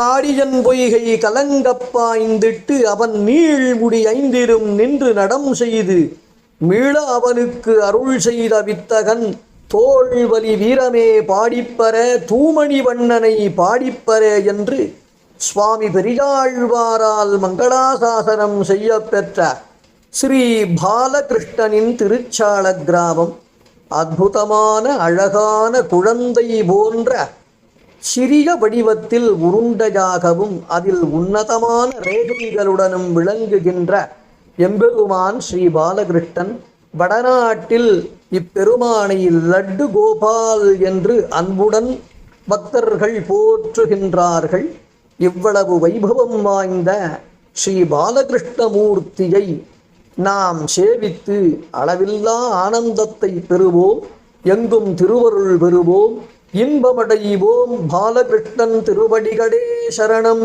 ஆடியன் பொய்கை கலங்கப்பாய்ந்திட்டு அவன் நீழ்முடி ஐந்திரும் நின்று நடம் செய்து மீள அவனுக்கு அருள் செய்த வித்தகன் தோள்வலி வீரமே பாடிப்பர தூமணி வண்ணனை பாடிப்பர என்று சுவாமி பெரியாழ்வாரால் மங்களாசாசனம் செய்யப் பெற்ற ஸ்ரீ பாலகிருஷ்ணனின் திருச்சால கிராமம். அற்புதமான அழகான குழந்தை போன்ற சிறிய வடிவத்தில் உருண்டையாகவும் அதில் உன்னதமான ரேகைகளுடனும் விளங்குகின்ற எம்பெருமான் ஸ்ரீ பாலகிருஷ்ணன் வடநாட்டில் இப்பெருமானை லட்டு கோபால் என்று அன்புடன் பக்தர்கள் போற்றுகின்றார்கள். இவ்வளவு வைபவம் வாய்ந்த ஸ்ரீ பாலகிருஷ்ணமூர்த்தியை நாம் சேவித்து அளவில்லா ஆனந்தத்தை பெறுவோம். எங்கும் திருவருள் பெறுவோம் இன்பமடைவோம் பாலகிருஷ்ணன் திருவடிகளே சரணம்.